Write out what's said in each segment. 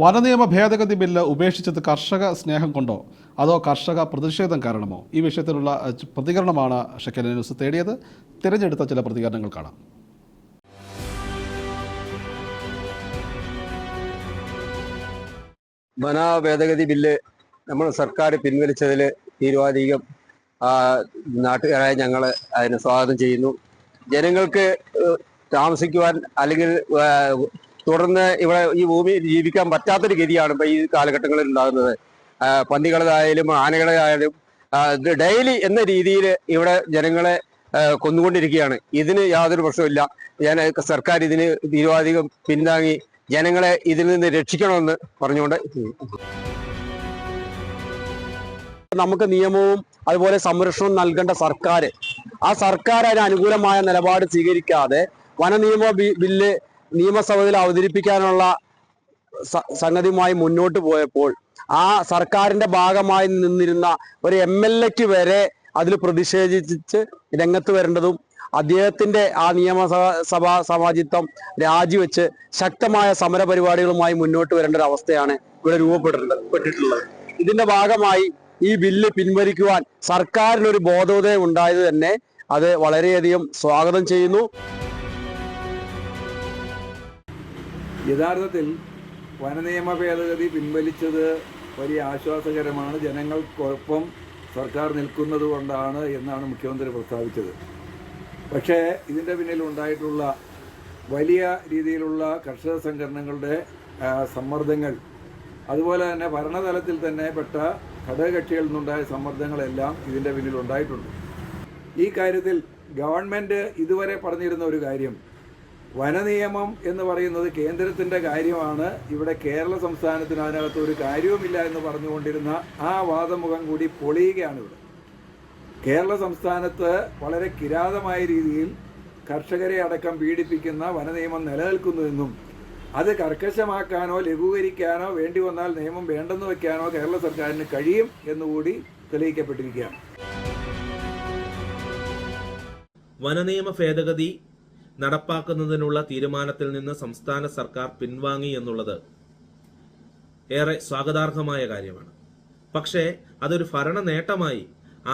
വനനിയമ ഭേദഗതി ബില്ല് ഉപേക്ഷിച്ചത് കർഷക സ്നേഹം കൊണ്ടോ? അതോ കർഷക പ്രതിഷേധം കാരണമോ? ഈ വിഷയത്തിലുള്ള പ്രതികരണമാണ് ഷക്കല ന്യൂസ് തേടിയത്. തിരഞ്ഞെടുത്ത ചില പ്രതികരണങ്ങൾ കാണാം. വന ഭേദഗതി ബില്ല് നമ്മൾ സർക്കാർ പിൻവലിച്ചതിൽ തീരുവാധികം നാട്ടുകാരായ ഞങ്ങൾ അതിനെ സ്വാഗതം ചെയ്യുന്നു. ജനങ്ങൾക്ക് താമസിക്കുവാൻ അല്ലെങ്കിൽ തുടർന്ന് ഇവിടെ ഈ ഭൂമിയിൽ ജീവിക്കാൻ പറ്റാത്തൊരു ഗതിയാണ് ഇപ്പൊ ഈ കാലഘട്ടങ്ങളിൽ ഉണ്ടാകുന്നത്. പന്നികളായാലും ആനകളായാലും ഡെയിലി എന്ന രീതിയിൽ ഇവിടെ ജനങ്ങളെ കൊന്നുകൊണ്ടിരിക്കുകയാണ്. ഇതിന് യാതൊരു പ്രശ്നമില്ല ഞാൻ സർക്കാർ ഇതിന് തീരുവാധികം പിന്താങ്ങി ജനങ്ങളെ ഇതിൽ നിന്ന് രക്ഷിക്കണമെന്ന് പറഞ്ഞുകൊണ്ട് നമുക്ക് നിയമവും അതുപോലെ സംരക്ഷണവും നൽകേണ്ട സർക്കാർ ആ സർക്കാർ അതിന് അനുകൂലമായ നിലപാട് സ്വീകരിക്കാതെ വനനിയമ ബില്ല് നിയമസഭയിൽ അവതരിപ്പിക്കാനുള്ള സംഗതിയുമായി മുന്നോട്ട് പോയപ്പോൾ ആ സർക്കാരിന്റെ ഭാഗമായി നിന്നിരുന്ന ഒരു എം എൽ എക്ക് വരെ അതിൽ പ്രതിഷേധിച്ച് രംഗത്ത് വരേണ്ടതും അദ്ദേഹത്തിന്റെ ആ നിയമസഭാ സഭാ സമാജിത്വം രാജിവെച്ച് ശക്തമായ സമര പരിപാടികളുമായി മുന്നോട്ട് വരേണ്ട ഒരു അവസ്ഥയാണ് ഇവിടെ രൂപപ്പെട്ടിട്ടുള്ളത് പെട്ടിട്ടുള്ളത്. ഇതിന്റെ ഭാഗമായി ഈ ബില്ല് പിൻവലിക്കുവാൻ സർക്കാരിനൊരു ബോധോദയം ഉണ്ടായത് തന്നെ അത് വളരെയധികം സ്വാഗതം ചെയ്യുന്നു. യഥാർത്ഥത്തിൽ വനനിയമ ഭേദഗതി പിൻവലിച്ചത് വലിയ ആശ്വാസകരമാണ്. ജനങ്ങൾക്കൊപ്പം സർക്കാർ നിൽക്കുന്നത് കൊണ്ടാണ് എന്നാണ് മുഖ്യമന്ത്രി പ്രസ്താവിച്ചത്. പക്ഷേ ഇതിന്റെ പിന്നിൽ ഉണ്ടായിട്ടുള്ള വലിയ രീതിയിലുള്ള കർഷക സംഘടനകളുടെ സമ്മർദ്ദങ്ങൾ അതുപോലെ തന്നെ ഭരണതലത്തിൽ തന്നെ പെട്ട ഘടകകക്ഷികളിൽ നിന്നുണ്ടായ സമ്മർദ്ദങ്ങളെല്ലാം ഇതിന്റെ പിന്നിൽ ഉണ്ടായിട്ടുണ്ട്. ഈ കാര്യത്തിൽ ഗവൺമെന്റ് ഇതുവരെ പറഞ്ഞിരുന്ന ഒരു കാര്യം വനനിയമം എന്ന് പറയുന്നത് കേന്ദ്രത്തിന്റെ കാര്യമാണ്. ഇവിടെ കേരള സംസ്ഥാനത്തിന് അതിനകത്ത് ഒരു കാര്യവുമില്ല എന്ന് പറഞ്ഞുകൊണ്ടിരുന്ന ആ വാദമുഖം കൂടി പൊളിയുകയാണ് ഇവിടെ. കേരള സംസ്ഥാനത്ത് വളരെ കിരാതമായ രീതിയിൽ കർഷകരെ അടക്കം പീഡിപ്പിക്കുന്ന വനനിയമം നിലനിൽക്കുന്നുവെന്നും അത് കർക്കശമാക്കാനോ ലഘൂകരിക്കാനോ വേണ്ടി വന്നാൽ നിയമം വേണ്ടെന്ന് വെക്കാനോ കേരള സർക്കാരിന് കഴിയും എന്നുകൂടി തെളിയിക്കപ്പെട്ടിരിക്കുകയാണ്. വനനിയമ ഭേദഗതി നടപ്പാക്കുന്നതിനുള്ള തീരുമാനത്തിൽ നിന്ന് സംസ്ഥാന സർക്കാർ പിൻവാങ്ങി എന്നുള്ളത് ഏറെ സ്വാഗതാർഹമായ കാര്യമാണ്. പക്ഷേ അതൊരു ഭരണ നേട്ടമായി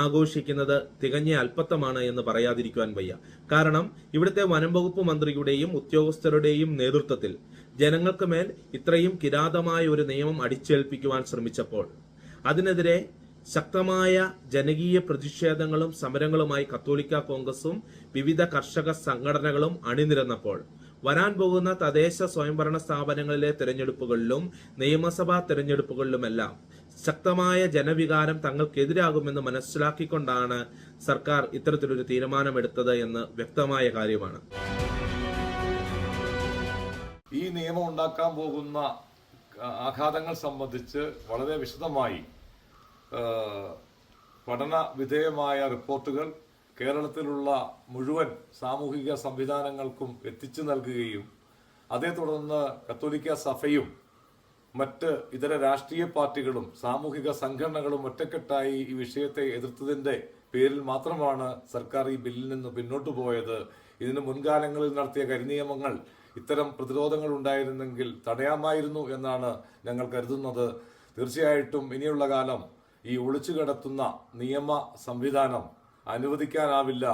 ആഘോഷിക്കുന്നത് തികഞ്ഞ അല്പത്തമാണ് എന്ന് പറയാതിരിക്കുവാൻ വയ്യ. കാരണം ഇവിടുത്തെ വനം വകുപ്പ് മന്ത്രിയുടെയും ഉദ്യോഗസ്ഥരുടെയും നേതൃത്വത്തിൽ ജനങ്ങൾക്ക് മേൽ ഇത്രയും കിരാതമായ ഒരു നിയമം അടിച്ചേൽപ്പിക്കുവാൻ ശ്രമിച്ചപ്പോൾ അതിനെതിരെ ശക്തമായ ജനകീയ പ്രതിഷേധങ്ങളും സമരങ്ങളുമായി കത്തോലിക്ക കോൺഗ്രസും വിവിധ കർഷക സംഘടനകളും അണിനിരന്നപ്പോൾ വരാൻ പോകുന്ന തദ്ദേശ സ്വയംഭരണ സ്ഥാപനങ്ങളിലെ തെരഞ്ഞെടുപ്പുകളിലും നിയമസഭാ തെരഞ്ഞെടുപ്പുകളിലുമെല്ലാം ശക്തമായ ജനവികാരം തങ്ങൾക്കെതിരാകുമെന്ന് മനസ്സിലാക്കിക്കൊണ്ടാണ് സർക്കാർ ഇത്തരത്തിലൊരു തീരുമാനമെടുത്തത് എന്ന് വ്യക്തമായ കാര്യമാണ്. ഈ നിയമം ഉണ്ടാക്കാൻ പോകുന്ന ആഘാതങ്ങൾ സംബന്ധിച്ച് വളരെ വിശദമായി പഠന വിധേയമായ റിപ്പോർട്ടുകൾ കേരളത്തിലുള്ള മുഴുവൻ സാമൂഹിക സംവിധാനങ്ങൾക്കും എത്തിച്ചു നൽകുകയും അതേ തുടർന്ന് കത്തോലിക്ക സഭയും മറ്റ് ഇതര രാഷ്ട്രീയ പാർട്ടികളും സാമൂഹിക സംഘടനകളും ഒറ്റക്കെട്ടായി ഈ വിഷയത്തെ എതിർത്തതിന്റെ പേരിൽ മാത്രമാണ് സർക്കാർ ഈ ബില്ലിൽ നിന്ന് പിന്നോട്ടു പോയത്. ഇതിന് മുൻകാലങ്ങളിൽ നടത്തിയ കരിനിയമങ്ങൾ ഇത്തരം പ്രതിരോധങ്ങൾ ഉണ്ടായിരുന്നെങ്കിൽ തടയാമായിരുന്നു എന്നാണ് ഞങ്ങൾ കരുതുന്നത്. തീർച്ചയായിട്ടും ഇനിയുള്ള കാലം ഈ ഒളിച്ചു കിടത്തുന്ന നിയമ സംവിധാനം അനുവദിക്കാനാവില്ല.